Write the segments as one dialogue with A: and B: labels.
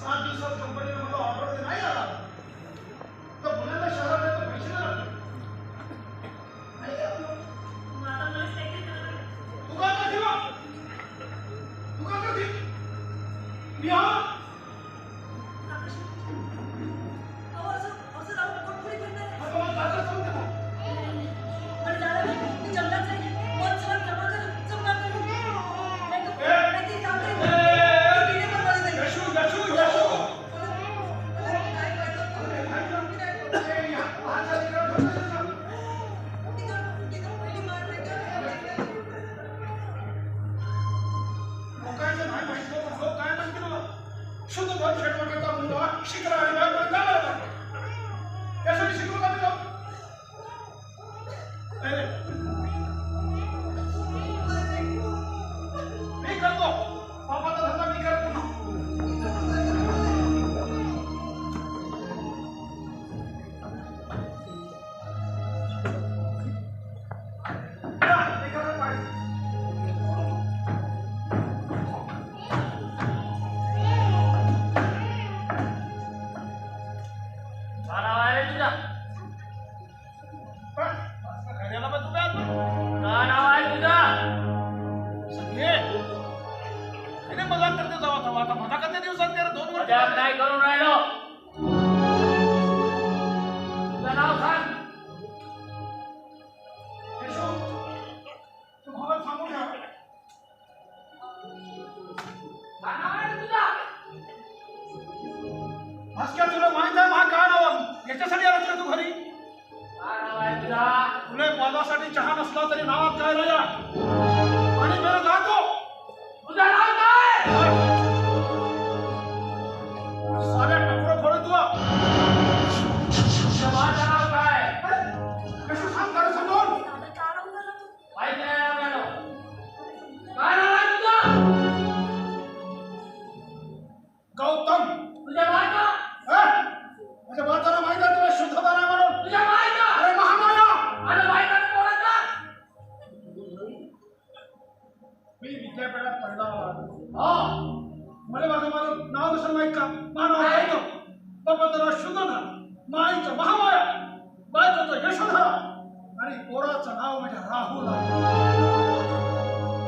A: सात दिवसात कंपनीने मला ऑर्डर ते नाही आला. तर मुलांना शहरात तर पैसे तुका कधी मी ಶಿಖರ
B: आणि मजा करते
A: जाऊ आता आता मजा करते दिवसात दोन वर्ष
C: काय करून राहिलो.
A: मी विद्यापीठात पहिला
C: हा.
A: मला माझं माझं नाव दुसरं माहीत का? मानव ऐकतो बाबा त्याला शुद्धना महामाया बायचं यशोधा आणि पोराचं नाव म्हणजे राहुल.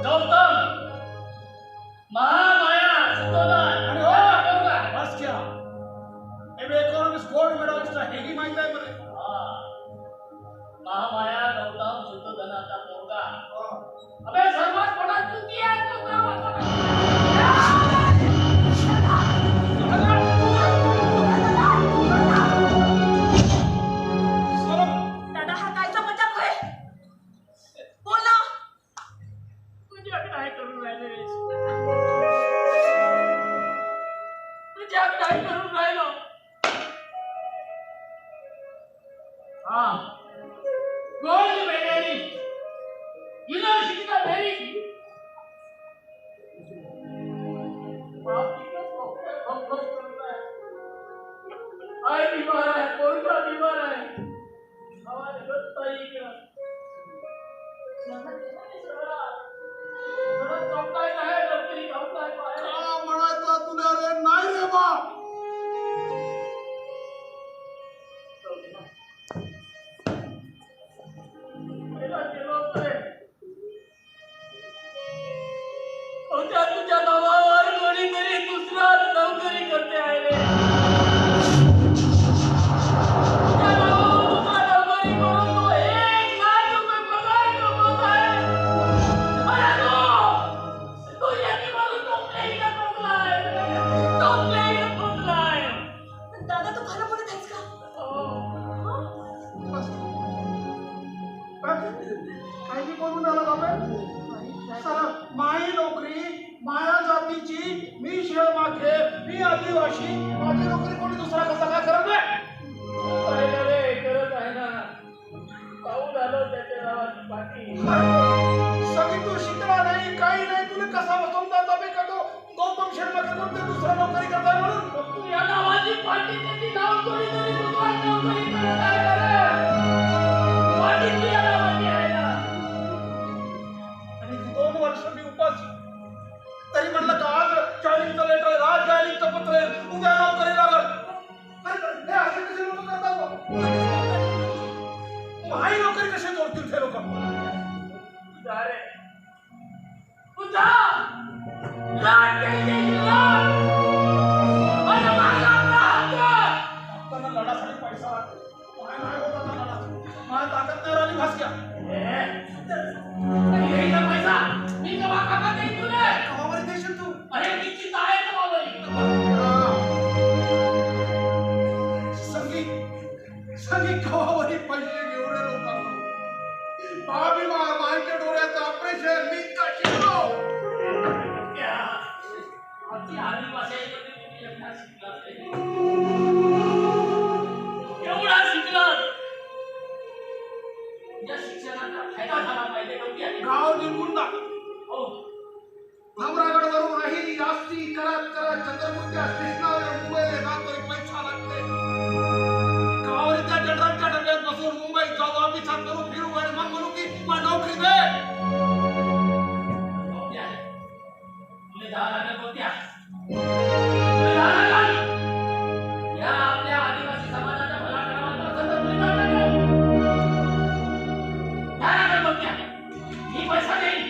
A: चालतं काय
C: करून राहिले.
A: म्हणजे मी काय करून राहिलो. माई नोकरी माया जातीची मी शेळ माखे मी आदिवासी. माझी नोकरी कोणी दुसरा कसा काय करत नाही? सगळी तू शिकला नाही काही नाही. तुला कसा बसवून जाता मी का तो गौतम शेळ माखे कोणते दुसरा नोकरी करताय म्हणून?
C: तू या पाठी त्याची नाव कोणीतरी दुसरा नोकरी
A: करताय माझ्या डोळ्याचं ऑपरेशन मी शिकलो.
C: एवढा शिकला या शिक्षणाचा फायदा झाला पाहिजे
A: गाव निघून
C: टाक
A: भामरागड वरून राहील जास्ती करत करत चंद्रपूरच्या स्टेशनला Iman.